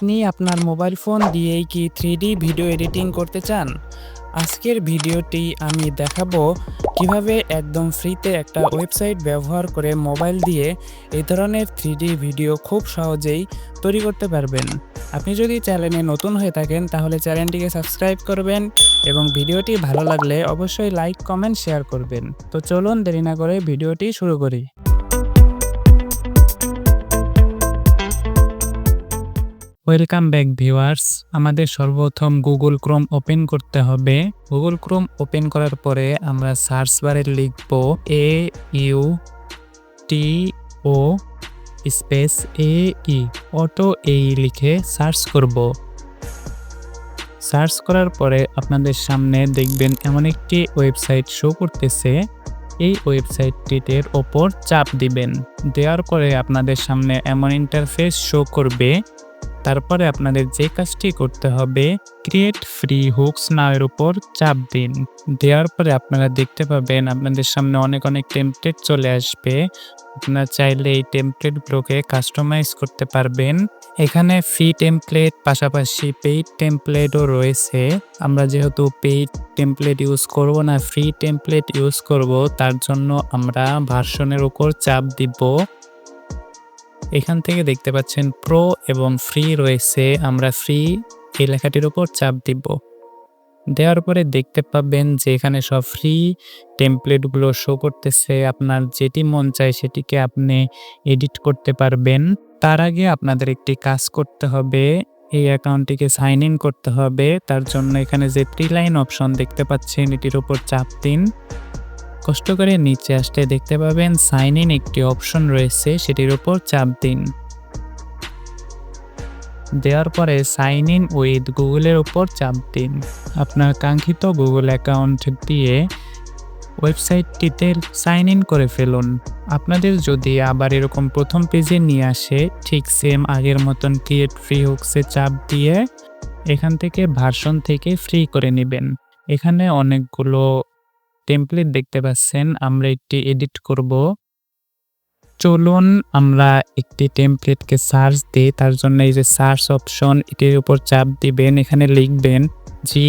আপনি আপনার mobile phone দিয়েই কি থ্রি ভিডিও এডিটিং করতে চান? আজকের ভিডিওটি আমি দেখাবো কীভাবে একদম ফ্রিতে একটা ওয়েবসাইট ব্যবহার করে মোবাইল দিয়ে এই ধরনের থ্রি ভিডিও খুব সহজেই তৈরি করতে পারবেন। আপনি যদি চ্যানেলে নতুন হয়ে থাকেন, তাহলে চ্যানেলটিকে সাবস্ক্রাইব করবেন এবং ভিডিওটি ভালো লাগলে অবশ্যই লাইক কমেন্ট শেয়ার করবেন। তো চলুন দেরি না করে ভিডিওটি শুরু করি। ওয়েলকাম ব্যাক ভিউয়ার্স আমাদের সর্বপ্রথম গুগল ক্রোম ওপেন করতে হবে। গুগল ক্রোম ওপেন করার পরে আমরা সার্চ বারে লিখব A U T O space A E auto এই লিখে সার্চ করব। সার্চ করার পরে আপনাদের সামনে দেখবেন এমন একটি ওয়েবসাইট শো করতেছে। এই ওয়েবসাইটটির ওপর চাপ দিবেন। দেওয়ার পরে আপনাদের সামনে এমন ইন্টারফেস শো করবে। তারপরে আপনাদের যে কাজটি করতে হবে ক্রিয়েট ফ্রি হুকস নাওয়ের উপর চাপ দিন। দেওয়ার পরে আপনারা দেখতে পাবেন আপনাদের সামনে অনেক অনেক টেমপ্লেট চলে আসবে। আপনারা চাইলে এই টেমপ্লেটগুলোকে কাস্টমাইজ করতে পারবেন। এখানে ফ্রি টেমপ্লেট পাশাপাশি পেইড টেমপ্লেটও রয়েছে। আমরা যেহেতু পেইড টেমপ্লেট ইউজ করব না ফ্রি টেমপ্লেট ইউজ করব, তার জন্য আমরা ভার্সনের উপর চাপ দিব। এখান থেকে দেখতে পাচ্ছেন প্রো এবং ফ্রি রয়েছে। আমরা ফ্রি এই লেখাটির উপর চাপ দিব। দেওয়ার পরে দেখতে পাবেন যে এখানে সব ফ্রি টেমপ্লেটগুলো শো করতেছে। আপনার যেটি মন চায় সেটিকে আপনি এডিট করতে পারবেন। তার আগে আপনাদের একটি কাজ করতে হবে। এই অ্যাকাউন্টটিকে সাইন ইন করতে হবে। তার জন্য এখানে যে থ্রি লাইন অপশন দেখতে পাচ্ছেন, এটির উপর চাপ দিন। কষ্ট করে নিচে আসতে দেখতে পাবেন সাইন ইন একটি অপশন রয়েছে, সেটির উপর চাপ দিন। দেওয়ার পরে সাইন ইন উইথ গুগলের উপর চাপ দিন। আপনার কাঙ্ক্ষিত গুগল অ্যাকাউন্ট দিয়ে ওয়েবসাইটটিতে সাইন ইন করে ফেলুন। আপনাদের যদি আবার এরকম প্রথম পেজে নিয়ে আসে, ঠিক সেম আগের মতন ক্রিয়েট ফ্রি হুকসে চাপ দিয়ে এখান থেকে ভার্সন থেকে ফ্রি করে নেবেন। এখানে অনেকগুলো টেমপ্লেট দেখতে পাচ্ছেন, আমরা একটি এডিট করব। চলুন আমরা একটি টেমপ্লেটকে সার্চ দিই, তার জন্য এই যে সার্চ অপশন এটির উপর চাপ দিবেন, এখানে লিখবেন G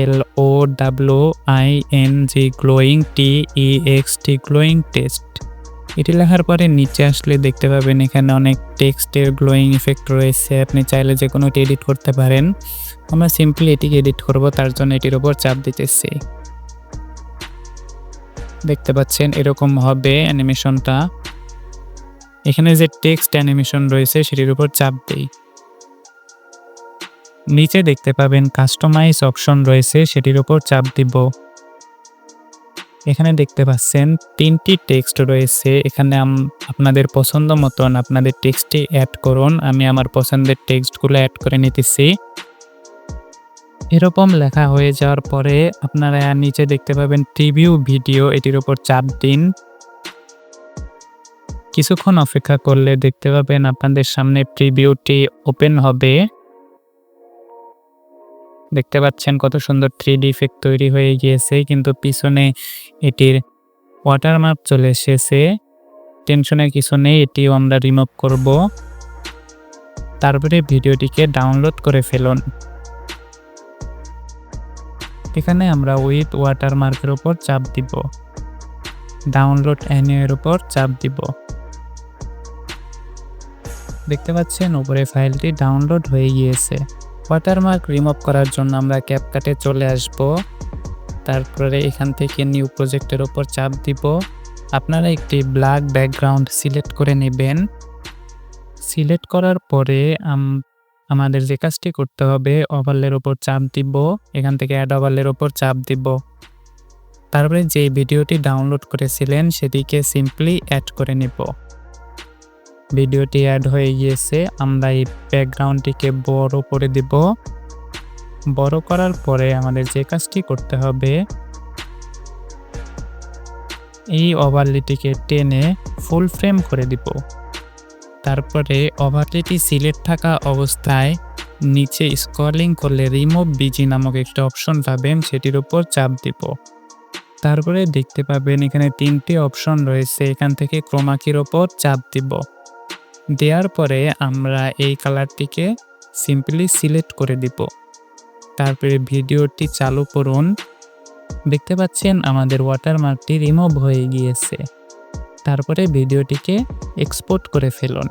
L O W I N G glowing T E X T glowing test এটি লেখার পরে নিচে আসলে দেখতে পাবেন, এখানে অনেক টেক্সটের গ্লোয়িং ইফেক্ট রয়েছে, আপনি চাইলে যে কোনোটি এডিট করতে পারেন। আমরা সিম্পলি এটিকে এডিট করব, তার জন্য এটির উপর চাপ দিতেছি। দেখতে পাচ্ছেন, এরকম হবে অ্যানিমেশনটা। এখানে যে টেক্সট অ্যানিমেশন রয়েছে, সেটির উপর চাপ দেই। নিচে দেখতে পাবেন, কাস্টমাইজ অপশন রয়েছে, সেটির উপর চাপ দিব। এখানে দেখতে পাচ্ছেন, তিনটি টেক্সট রয়েছে। এখানে আপনাদের পছন্দ মতন আপনাদের টেক্সটটি অ্যাড করুন। আমি আমার পছন্দের টেক্সটগুলো অ্যাড করে নিতেছি। এরকম লেখা হয়ে যাওয়ার পরে আপনারা নিচে দেখতে পাবেন প্রিভিউ ভিডিও এটির উপর চাপ দিন। কিছুক্ষণ অপেক্ষা করলে দেখতে পাবেন আপনাদের সামনে প্রিভিউটি ওপেন হবে। দেখতে পাচ্ছেন কত সুন্দর থ্রি ইফেক্ট তৈরি হয়ে গিয়েছে, কিন্তু পিছনে এটির ওয়াটারমার্ক চলে এসেছে। টেনশনের কিছু নেই, এটিও আমরা রিমুভ করব। তারপরে ভিডিওটিকে ডাউনলোড করে ফেলুন। এখানে আমরা উইথ ওয়াটারমার্কের উপর চাপ দিব। ডাউনলোড অ্যানিওয়ের উপর চাপ দিব। দেখতে পাচ্ছেন উপরে ফাইলটি ডাউনলোড হয়ে গিয়েছে। ওয়াটারমার্ক রিমুভ করার জন্য আমরা ক্যাপকাটে চলে আসব। তারপরে এখান থেকে নিউ প্রজেক্টের উপর চাপ দিব। আপনারা একটি ব্ল্যাক ব্যাকগ্রাউন্ড সিলেক্ট করে নেবেন। সিলেক্ট করার পরে আমাদের যে কাজটি করতে হবে ওভারলের ওপর চাপ দিব, এখান থেকে অ্যাড ওভারলের ওপর চাপ দিব। তারপরে যে ভিডিওটি ডাউনলোড করেছিলেন, সেটিকে সিম্পলি অ্যাড করে নিব। ভিডিওটি অ্যাড হয়ে গিয়েছে, আমরা এই ব্যাকগ্রাউন্ডটিকে বড় করে দিব। বড় করার পরে আমাদের যে কাজটি করতে হবে, এই ওভারলিটিকে টেনে ফুল ফ্রেম করে দিব। তারপরে ওভারলেটি সিলেক্ট থাকা অবস্থায় নিচে স্ক্রলিং করলে রিমুভ বিজি নামক একটা অপশন পাবেন, সেটির উপর চাপ দিব। তারপরে দেখতে পাবেন এখানে তিনটি অপশন রয়েছে, এখান থেকে ক্রোমাকির ওপর চাপ দিব। দেওয়ার পরে আমরা এই কালারটিকে সিম্পলি সিলেক্ট করে দিব। তারপরে ভিডিওটি চালু করুন। দেখতে পাচ্ছেন আমাদের ওয়াটারমার্কটি রিমুভ হয়ে গিয়েছে। তারপরে ভিডিওটিকে এক্সপোর্ট করে ফেলুন।